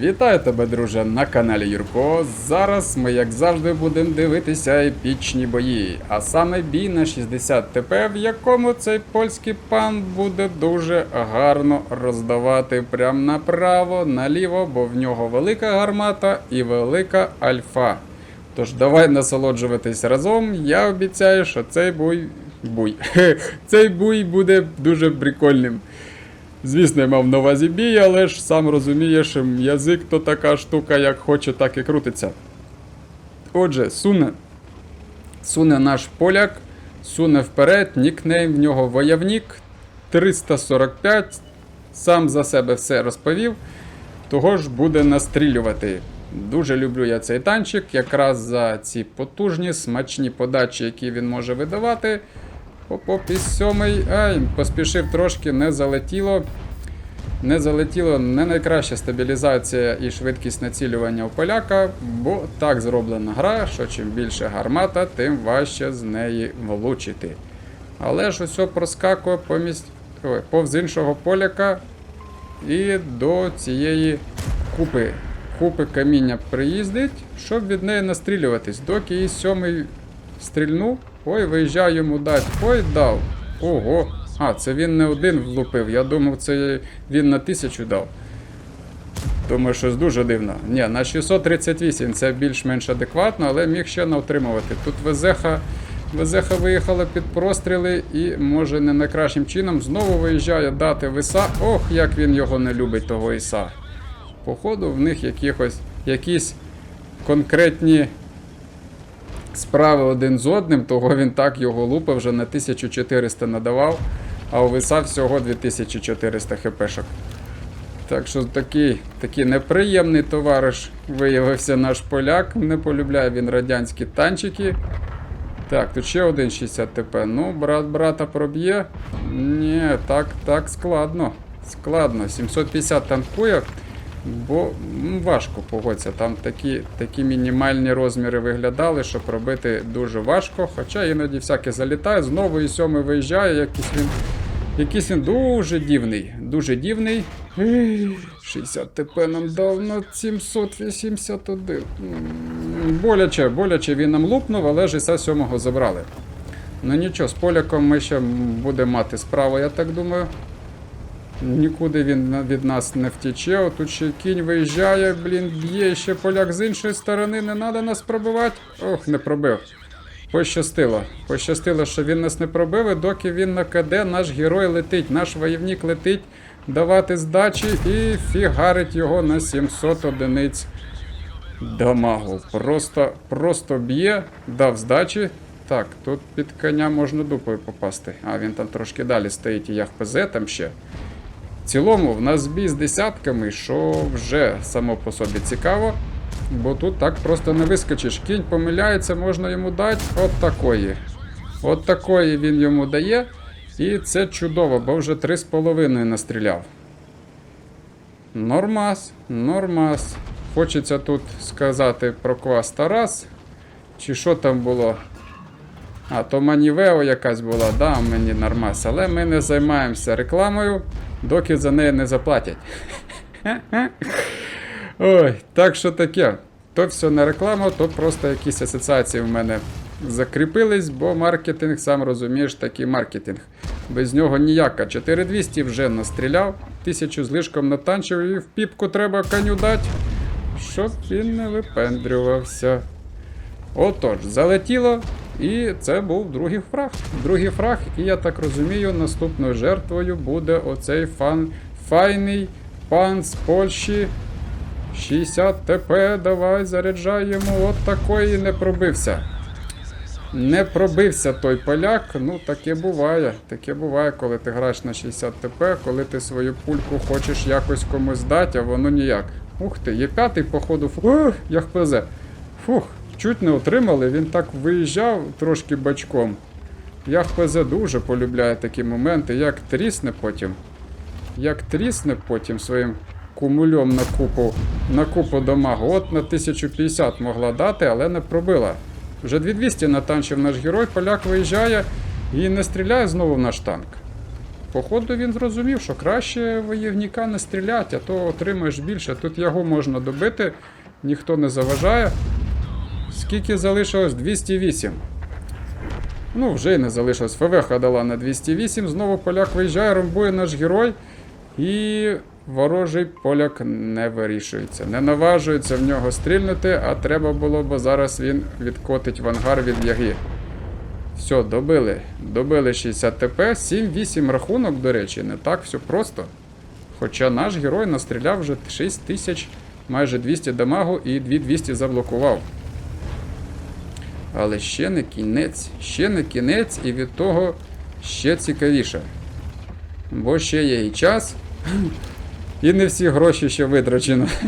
Вітаю тебе, друже, на каналі Юрко. Зараз ми, як завжди, будемо дивитися епічні бої. А саме бій на 60 ТП, в якому цей польський пан буде дуже гарно роздавати прямо направо, наліво, бо в нього велика гармата і велика альфа. Тож давай насолоджуватись разом. Я обіцяю, що цей буй. Буй. Цей буй буде дуже прикольним. Звісно, я мав на увазі бій, але ж сам розумієш, язик то така штука, як хоче, так і крутиться. Отже, суне. Суне наш поляк, суне вперед, нікнейм в нього войовник 345. Сам за себе все розповів. Того ж буде настрілювати. Дуже люблю я цей танчик, якраз за ці потужні, смачні подачі, які він може видавати. Оп-оп, і сьомий. Ай, поспішив трошки, не залетіло. Не залетіло не найкраща стабілізація і швидкість націлювання у поляка, бо так зроблена гра, що чим більше гармата, тим важче з неї влучити. Але ж усе проскакує помість, ой, повз іншого поляка і до цієї купи. Купи каміння приїздить, щоб від неї настрілюватись. Доки її сьомий стрільнув, ой, виїжджаю йому дать. Ой, дав. Ого. А, це він не один влупив. Я думав, це він на тисячу дав. Думаю, щось дуже дивно. Ні, на 638 це більш-менш адекватно, але міг ще навтримувати. Тут Везеха, Везеха виїхала під простріли і, може, не найкращим чином знову виїжджає дати виса. Ох, як він його не любить, того Іса. Походу, в них якихось, якісь конкретні справи один з одним, того він так його лупив вже на 1400 надавав, а у всього 2400 хпшок. Так що такий, такий неприємний товариш виявився наш поляк. Не полюбляє він радянські танчики. Так, тут ще один 60 ТП. Ну, брат брата проб'є. Ні, так, так складно. Складно. 750 танкує, бо ну, важко погодься. Там такі, такі мінімальні розміри виглядали, що пробити дуже важко. Хоча іноді всяке залітає. Знову і сьомий виїжджає, якийсь він. Якийсь він дуже дивний. Дуже дивний. 60 ТП нам дав на 781. Боляче, боляче він нам лупнув, але ж іса сьомого забрали. Ну нічого, з поляком ми ще будемо мати справу, я так думаю. Нікуди він від нас не втіче. О, Тут ще кінь виїжджає, блін, б'є ще поляк з іншої сторони, не треба нас пробивати. Ох, не пробив. Пощастило. Пощастило, що він нас не пробив, і доки він на КД, наш герой летить, наш воєвник летить давати здачі і фігарить його на 700 одиниць дамагу. Просто, просто б'є, дав здачі. Так, тут під коня можна дупою попасти. А він там трошки далі стоїть і я в ПЗ там ще. Цілому, в нас бій з десятками, що вже само по собі цікаво. Бо тут так просто не вискочиш. Кінь помиляється, можна йому дати от такої. От такої він йому дає. І це чудово, бо вже 3,5 настріляв. Нормас, нормас. Хочеться тут сказати про квас Тарас. Чи що там було? А, то Манівео якась була, да, мені нормас. Але ми не займаємося рекламою, доки за неї не заплатять. Ой, так що таке. То все не реклама, то просто якісь асоціації в мене закріпились, бо маркетинг, сам розумієш, такий маркетинг. Без нього ніяка. 4200 вже настріляв, тисячу з лишком натанчив і в піпку треба коню дати, щоб він не випендрювався. Отож, залетіло, і це був другий фраг. Другий фраг, і я так розумію, наступною жертвою буде оцей фан файний пан з Польщі. 60 ТП, давай заряджай йому. От такої не пробився. Не пробився той поляк. Ну, таке буває. Таке буває, коли ти граєш на 60 ТП, коли ти свою пульку хочеш якось комусь дати, а воно ніяк. Ух ти, є п'ятий, походу, фу... Ух, як ПЗ. Фух, чуть не отримали, він так виїжджав трошки бачком. Я ПЗ дуже полюбляю такі моменти, як трісне потім. Як трісне потім своїм кумульом на купу, на купу дамагу. От на 1050 могла дати, але не пробила. Вже 2200 натанчив наш герой, поляк виїжджає і не стріляє знову в наш танк. походу він зрозумів, що краще воєвніка не стріляти, а то отримаєш більше. Тут його можна добити, ніхто не заважає. Скільки залишилось? 208. Ну, вже й не залишилось. ФВХ дала на 208. Знову поляк виїжджає, ромбує наш герой. І ворожий поляк не вирішується. Не наважується в нього стрільнути, а треба було, бо зараз він відкотить в ангар від яги. Все, добили. Добили 60 ТП, 7-8 рахунок, до речі, не так все просто. Хоча наш герой настріляв вже 6 тисяч, майже 200 дамагу і 2200 заблокував. Але ще не кінець, ще не кінець, і від того ще цікавіше. Бо ще є і час, і не всі гроші ще витрачено.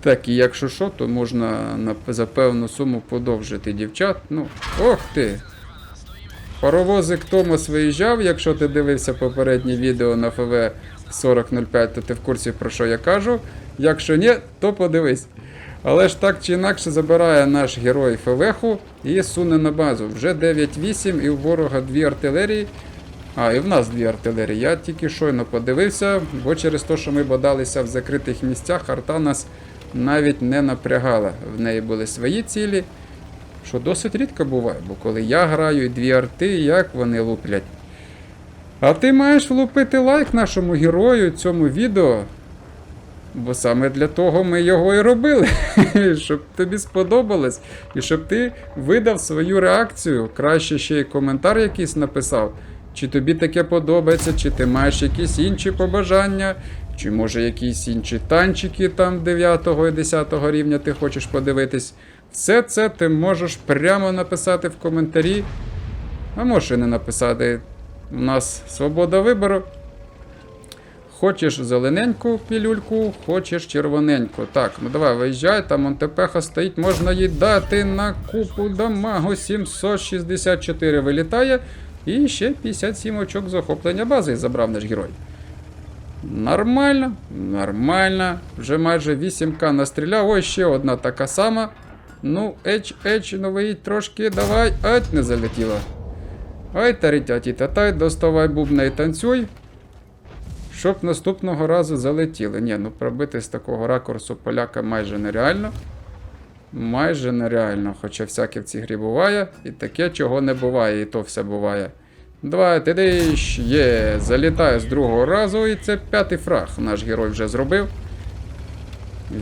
Так, і якщо що, то можна за певну суму подовжити дівчат. Ну, ох ти! Паровозик Томас виїжджав, якщо ти дивився попереднє відео на ФВ 4005, то ти в курсі про що я кажу. Якщо ні, то подивись. Але ж так чи інакше забирає наш герой ФВХу і суне на базу. Вже 9-8 і у ворога дві артилерії. А, і в нас дві артилерії. Я тільки щойно подивився, бо через те, що ми бодалися в закритих місцях, арта нас навіть не напрягала. В неї були свої цілі, що досить рідко буває, бо коли я граю і дві арти, як вони луплять. А ти маєш влупити лайк нашому герою цьому відео. Бо саме для того ми його і робили, щоб тобі сподобалось, і щоб ти видав свою реакцію. Краще ще й коментар якийсь написав. Чи тобі таке подобається, чи ти маєш якісь інші побажання, чи може якісь інші танчики там 9 і 10 рівня ти хочеш подивитись. Все це ти можеш прямо написати в коментарі. А можеш і не написати. У нас свобода вибору. Хочеш зелененьку пілюльку, хочеш червоненьку. Так, ну давай виїжджай, там Монтепеха стоїть, можна їй дати на купу дамагу 764 вилітає. І ще 57 очок захоплення бази забрав наш герой. Нормально, нормально. Вже майже 8к настріляв. Ось ще одна така сама. Ну, еч, еч, ну виїдь трошки, давай. Ать, не залетіло. Ай, тарітяті татай, доставай бубна і танцюй. Щоб наступного разу залетіли. Ні, ну пробити з такого ракурсу поляка майже нереально. Майже нереально, хоча всяке в цій грі буває, і таке чого не буває, і то все буває. Давай, ти диш, є, залітає з другого разу, і це п'ятий фраг наш герой вже зробив.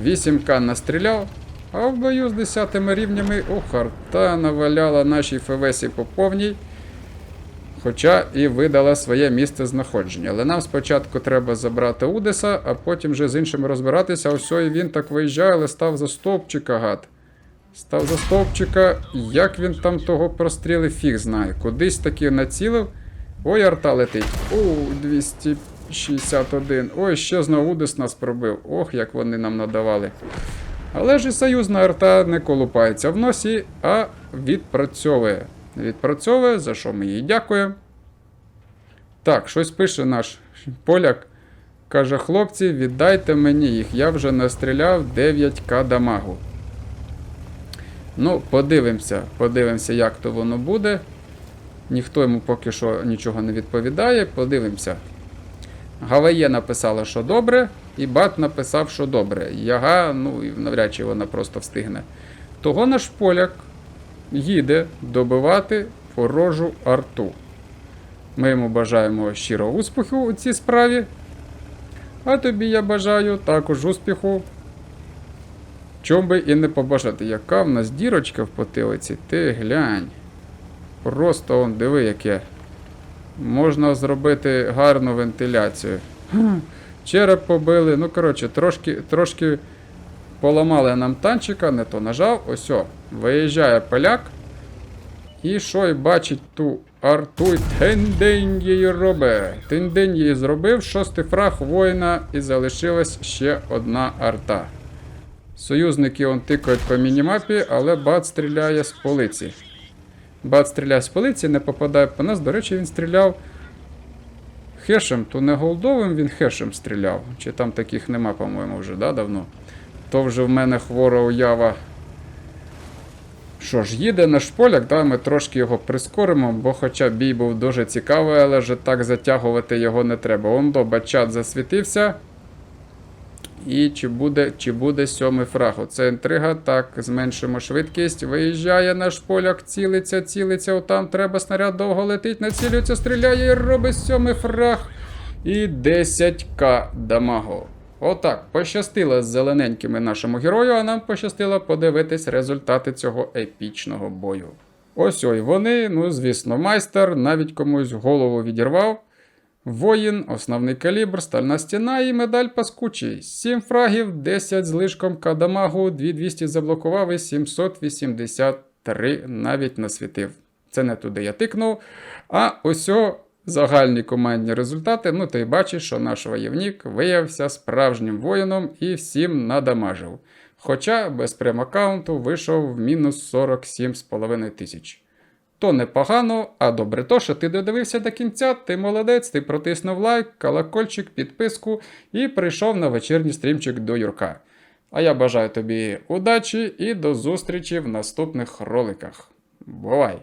8к настріляв, а в бою з 10 рівнями у харта наваляла нашій ФВСі по повній. Хоча і видала своє місце знаходження. Але нам спочатку треба забрати Удеса, а потім вже з іншими розбиратися. Ось і він так виїжджає, але став за стовпчика, гад. Став за стовпчика. Як він там того прострілив, фіг знає. Кудись таки націлив. Ой, арта летить. О, 261. Ой, ще знову Удес нас пробив. Ох, як вони нам надавали. Але ж і союзна арта не колупається в носі, а відпрацьовує. Відпрацьовує, за що ми їй дякуємо. Так, щось пише наш поляк. Каже, хлопці, віддайте мені їх. Я вже настріляв 9к дамагу. Ну, подивимося, подивимося, як то воно буде. Ніхто йому поки що нічого не відповідає. Подивимося. Гаває написала, що добре, і бат написав, що добре. Яга, ну, навряд чи вона просто встигне. Того наш поляк їде добивати ворожу арту. Ми йому бажаємо щиро успіху у цій справі. А тобі я бажаю також успіху. Чом би і не побажати, яка в нас дірочка в потилиці, ти глянь. Просто он, диви, яке. Можна зробити гарну вентиляцію. Череп побили. Ну, коротше, трошки трошки поламали нам танчика, не то нажав. Ось, о, виїжджає поляк. І що й бачить ту арту тендень її робить. Тендень її зробив, шостий фраг воїна і залишилась ще одна арта. Союзники он тикають по мінімапі, але бат стріляє з полиці. Бат стріляє з полиці, не попадає по нас. До речі, він стріляв хешем, то не голдовим він хешем стріляв. Чи там таких нема, по-моєму, вже да, давно. То вже в мене хвора уява. Що ж, їде наш поляк, да, ми трошки його прискоримо, бо хоча бій був дуже цікавий, але вже так затягувати його не треба. Он до бачат засвітився. І чи буде, чи буде сьомий фраг? Оце інтрига. Так, зменшимо швидкість. Виїжджає наш поляк, цілиться, цілиться. Отам треба снаряд довго летить, націлюється, стріляє і робить сьомий фраг. І 10к дамагу. Отак, пощастило з зелененькими нашому герою, а нам пощастило подивитись результати цього епічного бою. Ось ой вони, ну звісно, майстер, навіть комусь голову відірвав. Воїн, основний калібр, стальна стіна і медаль паскучий. 7 фрагів, 10 з лишком кадамагу, 2200 заблокував і 783 навіть насвітив. Це не туди я тикнув. А ось загальні командні результати. Ну, ти бачиш, що наш воєвнік виявився справжнім воїном і всім надамажив. Хоча без прем-аккаунту вийшов в мінус 47,5 тисяч. То непогано, а добре то, що ти додивився до кінця, ти молодець, ти протиснув лайк, колокольчик, підписку і прийшов на вечірній стрімчик до Юрка. А я бажаю тобі удачі і до зустрічі в наступних роликах. Бувай!